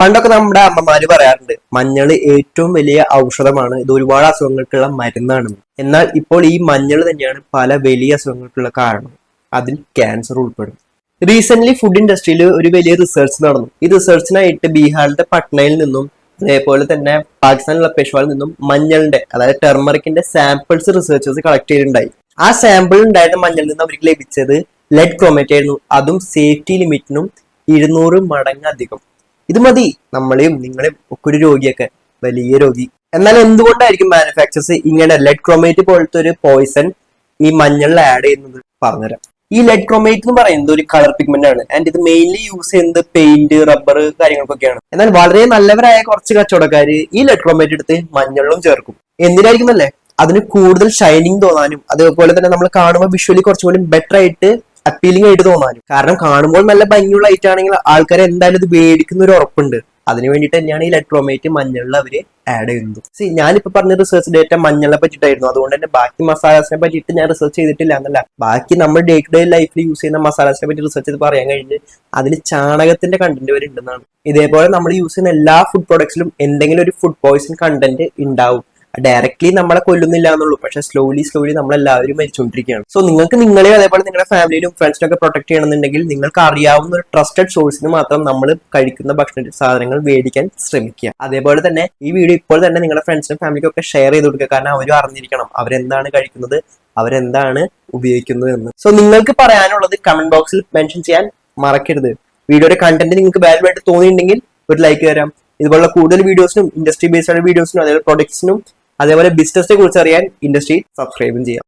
പണ്ടൊക്കെ നമ്മുടെ അമ്മമാര് പറയാറുണ്ട് മഞ്ഞൾ ഏറ്റവും വലിയ ഔഷധമാണ് ഇത് ഒരുപാട് അസുഖങ്ങൾക്കുള്ള മരുന്നാണ്. എന്നാൽ ഇപ്പോൾ ഈ മഞ്ഞൾ തന്നെയാണ് പല വലിയ അസുഖങ്ങൾക്കുള്ള കാരണം. അതിൽ ക്യാൻസർ ഉൾപ്പെടും. റീസെന്റ് ഫുഡ് ഇൻഡസ്ട്രിയിൽ ഒരു വലിയ റിസർച്ച് നടന്നു. ഈ റിസർച്ചിനായിട്ട് ബീഹാറിന്റെ പട്നയിൽ നിന്നും അതേപോലെ തന്നെ പാകിസ്ഥാനിലുള്ള പെഷ്വാളിൽ നിന്നും മഞ്ഞളിന്റെ അതായത് ടെർമറിക്കിന്റെ സാമ്പിൾസ് റിസർച്ചേഴ്സ് കളക്ട് ചെയ്തിട്ടുണ്ടായി. ആ സാമ്പിൾ ഉണ്ടായിരുന്ന മഞ്ഞളിൽ നിന്ന് അവർക്ക് ലഭിച്ചത് ലെഡ് ക്രോമേറ്റ് ആയിരുന്നു. അതും സേഫ്റ്റി ലിമിറ്റിനും ഇരുന്നൂറ് മടങ്ങ് അധികം. ഇത് മതി. നമ്മളെയും നിങ്ങളെയും ഒക്കെ ഒരു രോഗിയൊക്കെ. വലിയ രോഗി. എന്നാൽ എന്തുകൊണ്ടായിരിക്കും മാനുഫാക്ചേഴ്സ് ഇങ്ങനെ ലെഡ് ക്രോമേറ്റ് പോലത്തെ ഒരു പോയിസൺ ഈ മഞ്ഞളിൽ ആഡ് ചെയ്യുന്നത്? പറഞ്ഞുതരാം. ഈ ലെഡ് ക്രോമേറ്റ് എന്ന് പറയുന്നത് ഒരു കളർ പിഗ്മെന്റ് ആണ്. ആൻഡ് ഇത് മെയിൻലി യൂസ് ചെയ്യുന്നത് പെയിന്റ് റബ്ബർ കാര്യങ്ങൾക്കൊക്കെയാണ്. എന്നാൽ വളരെ നല്ലവരായ കുറച്ച് കച്ചവടക്കാർ ഈ ലെഡ് ക്രോമേറ്റ് എടുത്ത് മഞ്ഞളിലും ചേർക്കും. എന്തിനായിരിക്കും അല്ലേ? അതിന് കൂടുതൽ ഷൈനിങ് തോന്നാനും അതേപോലെ തന്നെ നമ്മൾ കാണുമ്പോൾ വിഷ്വലി കുറച്ചുകൂടി ബെറ്റർ ആയിട്ട് അപ്പീലിംഗ് ആയിട്ട് തോന്നാനും. കാരണം കാണുമ്പോൾ നല്ല ഭംഗിയുള്ള ഐറ്റം ആണെങ്കിൽ ആൾക്കാർ എന്തായാലും ഇത് മേടിക്കുന്ന ഒരു ഉറപ്പുണ്ട്. അതിന് വേണ്ടിയിട്ട് തന്നെയാണ് ഈ ലെട്രോമേറ്റ് മഞ്ഞളിൽ അവർ ആഡ് ചെയ്യുന്നത്. സി ഞാനിപ്പോ പറഞ്ഞ റിസർച്ച് ഡേറ്റ മഞ്ഞളെ പറ്റിയിട്ടായിരുന്നു. അതുകൊണ്ട് തന്നെ ബാക്കി മസാലാസിനെ പറ്റിയിട്ട് ഞാൻ റിസർച്ച് ചെയ്തിട്ടില്ല എന്നല്ല. ബാക്കി നമ്മൾ ഡേ ടു ഡേ ലൈഫിൽ യൂസ് ചെയ്യുന്ന മസാലാസിനെ പറ്റി റിസർച്ച് ചെയ്ത് പറയാൻ കഴിഞ്ഞ് അതിൽ ചാണകത്തിന്റെ കണ്ടന്റ് വരെ ഉണ്ടെന്നാണ് ഇതേപോലെ നമ്മൾ യൂസ് ചെയ്യുന്ന എല്ലാ ഫുഡ് പ്രോഡക്ട്സിലും എന്തെങ്കിലും ഒരു ഫുഡ് പോയിസൺ കണ്ടന്റ് ഉണ്ടാവും. ഡയറക്ട്ലി നമ്മളെ കൊല്ലുന്നില്ല എന്നുള്ളൂ. പക്ഷെ സ്ലോലി സ്ലോലി നമ്മളെല്ലാവരും മരിച്ചുകൊണ്ടിരിക്കുകയാണ് സോ നിങ്ങൾക്ക് നിങ്ങളെ അതേപോലെ നിങ്ങളുടെ ഫാമിലിയിലും ഫ്രണ്ട്സിനൊക്കെ പ്രൊട്ടക്ട് ചെയ്യണമെന്നുണ്ടെങ്കിൽ നിങ്ങൾക്ക് അറിയാവുന്ന ഒരു ട്രസ്റ്റഡ് സോഴ്സിന് മാത്രം നമ്മൾ കഴിക്കുന്ന ഭക്ഷണ സാധനങ്ങൾ മേടിക്കാൻ ശ്രമിക്കുക. അതേപോലെ തന്നെ ഈ വീഡിയോ ഇപ്പോൾ തന്നെ നിങ്ങളുടെ ഫ്രണ്ട്സിനും ഫാമിലിക്കും ഒക്കെ ഷെയർ ചെയ്ത് കൊടുക്കുക. കാരണം അവരും അറിഞ്ഞിരിക്കണം. അവരെന്താണ് കഴിക്കുന്നത്? അവരെന്താണ് ഉപയോഗിക്കുന്നത് എന്ന്. സോ നിങ്ങൾക്ക് പറയാനുള്ളത് കമന്റ് ബോക്സിൽ മെൻഷൻ ചെയ്യാൻ മറക്കരുത്. വീഡിയോയുടെ കണ്ടന്റ് നിങ്ങൾക്ക് വാല്യൂ ആയിട്ട് തോന്നിയിട്ടുണ്ടെങ്കിൽ ഒരു ലൈക്ക് തരാം ഇതുപോലുള്ള കൂടുതൽ വീഡിയോസിനും ഇൻഡസ്ട്രി ബേസ്ഡ് വീഡിയോസിനും അതേപോലെ പ്രൊഡക്ട്സിനും അതേപോലെ ബിസിനസിനെ കുറിച്ച് അറിയാൻ ഇൻഡസ്ട്രി സബ്സ്ക്രൈബും ചെയ്യാം.